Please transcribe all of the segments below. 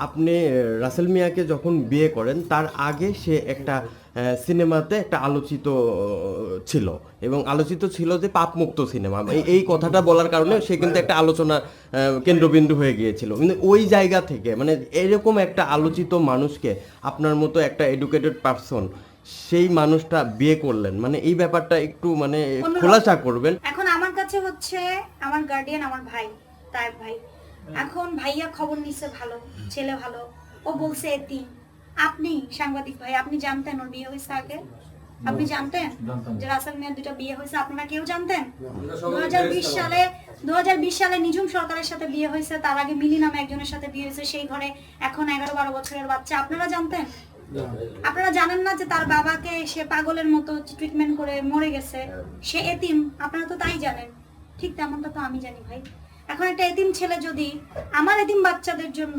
আপনি রাসেল মিয়াকে যখন বিয়ে করেন তার আগে সে একটা সিনেমাতে একটা আলোচিত ছিল। এবং আলোচিত ছিল যে পাপমুক্ত সিনেমা। এই- কথাটা বলার কারণে সে কিন্তু একটা আলোচনা কেন্দ্রবিন্দু হয়ে গিয়েছিল। কিন্তু ওই জায়গা থেকে মানে এরকম একটা আলোচিত মানুষকে আপনার মতো একটা এডুকেটেড পারসন সেই মানুষটা বিয়ে করলেন। মানে এই ব্যাপারটা একটু মানে। খোলাসা করবেন। এখন আমার কাছে হচ্ছে আমার গার্ডিয়ান আমার ভাই তার ভাই। এখন ভাইয়া খবর নিছে ভালো ছেলে ভালো ও বলছে এতি আপনি সাংবাদিক ভাই আপনি জানতেন ওর বিয়ে হয়েছে আগে? আপনি জানতেন যে রাসেল মিয়ার দুটো বিয়ে হয়েছে আপনারা কেউ জানতেন? দু সালে দু সালে নিঝুম সরকারের সাথে বিয়ে হয়েছে তার আগে মিলি নামে একজনের সাথে বিয়ে হয়েছে সেই ঘরে এখন এগারো বারো বছরের বাচ্চা। আপনারা জানতেন? আপনারা জানেন না যে তার বাবাকে সে পাগলের মতো ট্রিটমেন্ট করে মরে গেছে সে এতিম। আপনারা তো তাই জানেন। ঠিক তেমনটা তো আমি জানি ভাই। এখন একটা এতিম ছেলে যদি আমার এতিম বাচ্চাদের জন্য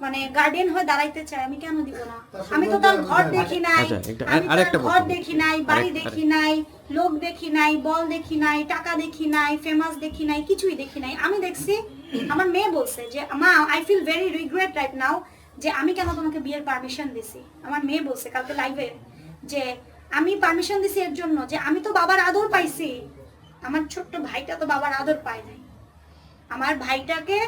মানে গার্ডিয়ান হয়ে দাঁড়াইতে চায় আমি কেন দিব না? আমি তো তার ঘর দেখি নাই আচ্ছা, আমি ঘর দেখি নাই বাড়ি দেখি নাই লোক দেখি নাই বল দেখি নাই টাকা দেখি নাই ফেমাস দেখি নাই কিছুই দেখি নাই। আমি দেখছি আমার মেয়ে বলছে যে মা I feel very regret right now যে আমি কেন তোমাকে বিয়ের পারমিশন দিছি? আমার মেয়ে বলছে কালকে লাইভে যে আমি পারমিশন দিছি এর জন্য যে আমি তো বাবার আদর পাইছি। আমার ছোট্ট ভাইটা তো বাবার আদর পায় নাই। আমার ভাইটাকে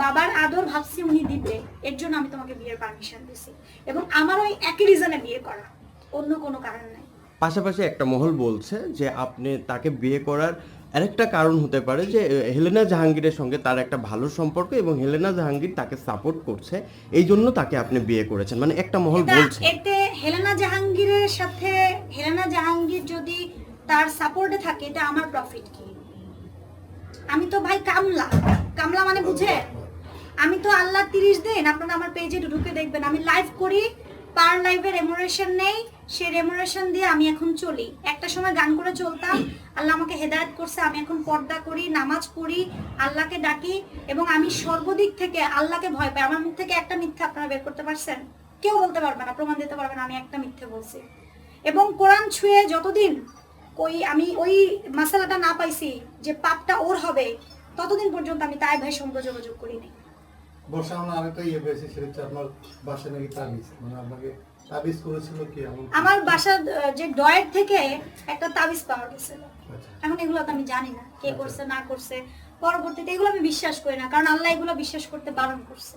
বাবার আদর ভাবছি উনি দিবে এর জন্য আমি তোমাকে বিয়ের পারমিশন দিছি। এবং আমার ওই একই রিজনে বিয়ে করা অন্য কোনো কারণ নাই। পাশাপাশি একটা মহল বলছে যে আপনি তাকে বিয়ে করার আরেকটা কারণ হতে পারে যে হেলেনা জাহাঙ্গীরের সঙ্গে তার একটা ভালো সম্পর্ক এবং হেলেনা জাহাঙ্গীর তাকে সাপোর্ট করছে এই জন্য তাকে আপনি বিয়ে করেছেন। মানে একটা মহল বলছে। এতে হেলেনা জাহাঙ্গীরের সাথে হেলেনা জাহাঙ্গীর যদি তার সাপোর্টে থাকে এটা আমার প্রফিট কি? আমি তো ভাই কামলা। কামলা মানে বুঝে? আমি তো আল্লাহ তিরিশ দিন আপনারা আমার পেজে ঢুকে দেখবেন। আমি লাইভ করি পার লাইভের রেমোরেশন নেই, সে রেমোরেশন দিয়ে আমি এখন চলি। একটা সময় গান করে চলতাম, আল্লাহ আমাকে হেদায়েত করছে, আমি এখন পর্দা করি, নামাজ পড়ি, আল্লাহকে ডাকি এবং আমি সর্বদিক থেকে আল্লাহকে ভয় পাই। আমার মুখ থেকে একটা মিথ্যা আপনারা বের করতে পারছেন? কেউ বলতে পারবে না, প্রমাণ দিতে পারবে না, আমি একটা মিথ্যে বলছি। এবং কোরআন ছুঁয়ে যতদিন ওই আমি ওই মশালাটা না পাইছি যে পাপটা ওর হবে ততদিন পর্যন্ত আমি তাই ভাই সঙ্গে যোগাযোগ করিনি। বর্ষা আমরা আরেকটা ইয়ে পেয়েছি সেটা হচ্ছে আপনার বাসায় নাকি তাবিজ মানে আপনাকে তাবিজ করেছিল কি আমার বাসার যে ডয়ের থেকে একটা তাবিজ পাওয়া গেছিল আচ্ছা। এখন এগুলো তো আমি জানি না কে করছে না করছে। পরবর্তীতে এগুলো আমি বিশ্বাস করি না কারণ আল্লাহ এগুলো বিশ্বাস করতে বারণ করছে।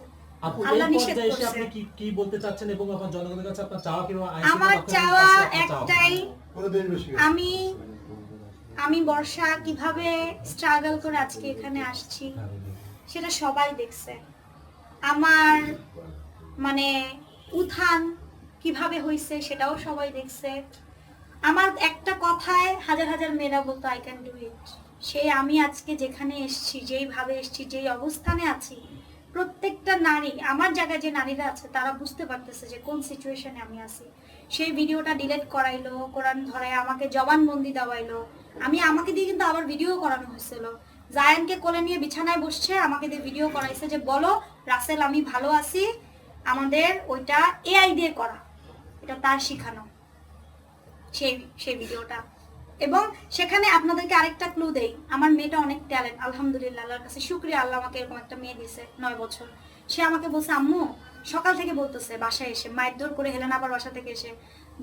আল্লাহ নিষেধ পর্যায়ে এসে করছে। আপনি কি কি বলতে চাচ্ছেন এবং আপনার জনগণের কাছে আপনার চাওয়া কিংবা আইন আমার চাওয়া? একটাই আমি আমি বর্ষা কীভাবে স্ট্রাগল করে আজকে এখানে আসছি, সেটা সবাই দেখছে। আমার মানে উত্থান কীভাবে হয়েছে সেটাও সবাই দেখছে। আমার একটা কথায় হাজার হাজার মেয়েরা বলতো আই ক্যান ডু ইট সেই আমি আজকে যেখানে এসেছি, যেইভাবে এসেছি, যেই অবস্থানে আছি প্রত্যেকটা নারী, আমার জায়গায় যে নারীরা আছে, তারা বুঝতে পারতেছে যে কোন সিচুয়েশনে আমি আছি। সেই ভিডিওটা ডিলিট করাইলো, কোরআন ধরায় আমাকে জবানবন্দি দেওয়াইলো। আমি আমাকে দিয়ে কিন্তু আবার ভিডিও করানো হয়েছিল। জায়ানকে কোলে নিয়ে বিছানায় বসছে, আমাকে দিয়ে ভিডিও করাইছে যে, বলো, রাসেল, আমি ভালো আছি। আমাদের ওইটা এআই দিয়ে করা। এটা তার শিখানো। সেই সেই ভিডিওটা এবং সেখানে আপনাদেরকে আরেকটা ক্লু দেই। আমার মেয়েটা অনেক ট্যালেন্ট আলহামদুলিল্লাহ, আল্লাহর কাছে শুক্রিয়া, আল্লাহ আমাকে এরকম একটা মেয়ে দিয়েছে নয় বছর। সে আমাকে বলছে, আম্মু, সকাল থেকে বলতেছে বাসায় এসে, মায়ের দৌড় করে হেলেন আবার বাসা থেকে এসে।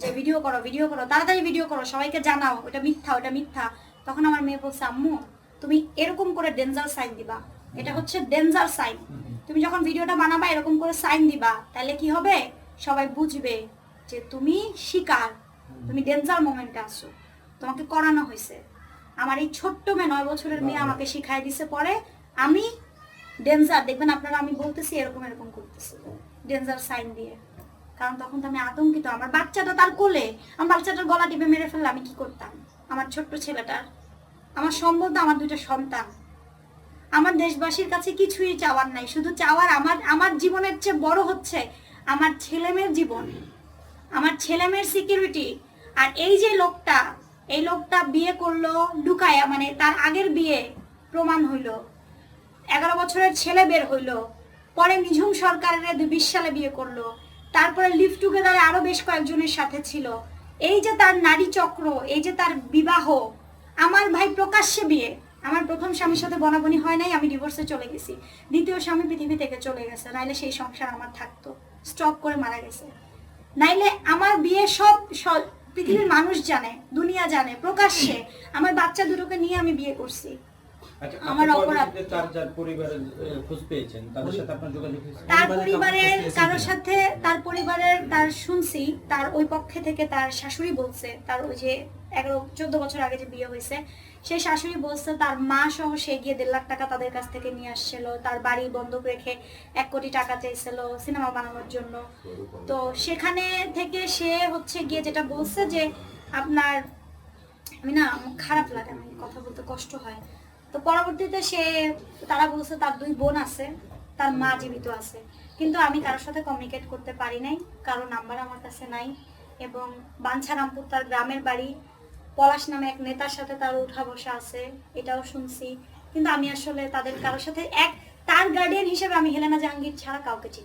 যে ভিডিও করো ভিডিও করো, তাড়াতাড়ি ভিডিও করো, সবাইকে জানাও, ওটা মিথ্যা ওটা মিথ্যা। তখন আমার মেয়ে বলছে, আম্মু, তুমি এরকম করে ডেঞ্জার সাইন দিবা। এটা হচ্ছে ডেঞ্জার সাইন তুমি যখন ভিডিওটা বানাবা, এরকম করে সাইন দিবা। তাহলে কি হবে? সবাই বুঝবে যে তুমি শিকার। তুমি ডেঞ্জার মোমেন্টে আছো। তোমাকে করানো হয়েছে। আমার এই ছোট্ট মেয়ে নয় বছরের মেয়ে আমাকে শিখাই দিছে পরে আমি ডেঞ্জার দেখবেন আপনারা আমি বলতেছি এরকম এরকম করতেছি। ডেঞ্জার সাইন দিয়ে। কারণ তখন তো আমি আতঙ্কিত আমার বাচ্চাটা তার কোলে আমার বাচ্চাটার গলা টিপে মেরে ফেললে আমি কি করতাম? আমার ছোট্ট ছেলেটার আমার সম্বন্ধ আমার দুটো সন্তান। আমার দেশবাসীর কাছে কিছুই চাওয়ার নাই শুধু চাওয়ার আমার আমার জীবনের চেয়ে বড় হচ্ছে আমার ছেলেমেয়ের জীবন আমার ছেলেমেয়ের সিকিউরিটি আর এই যে লোকটা এই লোকটা বিয়ে করল লুকায়া মানে তার আগের বিয়ে প্রমাণ হইল। এগারো বছরের ছেলে বের হইল। পরে নিঝুম সরকারের বিশ সালে বিয়ে করল। তারপরে লিভ টুগেদারে আরও বেশ কয়েকজনের সাথে ছিল। এই যে তার নারী চক্র, এই যে তার বিবাহ, আমার ভাই প্রকাশ্যে বিয়ে। আমার প্রথম স্বামীর সাথে বনাবনি হয় নাই, আমি ডিভোর্সে চলে গেছি। দ্বিতীয় স্বামী পৃথিবী থেকে চলে গেছে, নাইলে সেই সংসার আমার থাকতো। স্টপ করে মারা গেছে। নাইলে আমার বিয়ে সব পৃথিবীর মানুষ জানে দুনিয়া জানে প্রকাশ্যে। আমার বাচ্চা দুটোকে নিয়ে আমি বিয়ে করছি। আচ্ছা আমার অপরাধ। তার যার পরিবারের খোঁজ পেয়েছেন তাদের সাথে আপনার যোগাযোগ হয়েছে? তার পরিবারের পরিবারের কারোর সাথে তার পরিবারের তার শুনছি তার ওই পক্ষে থেকে তার শাশুড়ি বলছে তার ওই যে এগারো চোদ্দ বছর আগে যে বিয়ে হয়েছে সেই শাশুড়ি বলছে, তার মা সহ সে গিয়ে দেড় লাখ টাকা তাদের কাছ থেকে নিয়ে আসছিল, তার বাড়ি বন্ধক রেখে এক কোটি টাকা চাইছিল সিনেমা বানানোর জন্য। তো সেখানে থেকে সে হচ্ছে গিয়ে যেটা বলছে যে, আপনার, আমি না খারাপ লাগে, আমি কথা বলতে কষ্ট হয়। তো পরবর্তীতে সে, তারা বলছে, তার দুই বোন আছে, তার মা জীবিত আছে, কিন্তু আমি কারোর সাথে কমিউনিকেট করতে পারি নাই, কারও নাম্বার আমার কাছে নাই এবং বাঞ্ছারামপুর তার গ্রামের বাড়ি পলাশ নামে এক নেতার সাথে তার উঠা বসা আছে, এটাও শুনছি কিন্তু আমি আসলে তাদের কারোর সাথে এক তার গার্ডিয়ান হিসেবে আমি হেলেনা জাহাঙ্গীর ছাড়া কাউকে চিনি।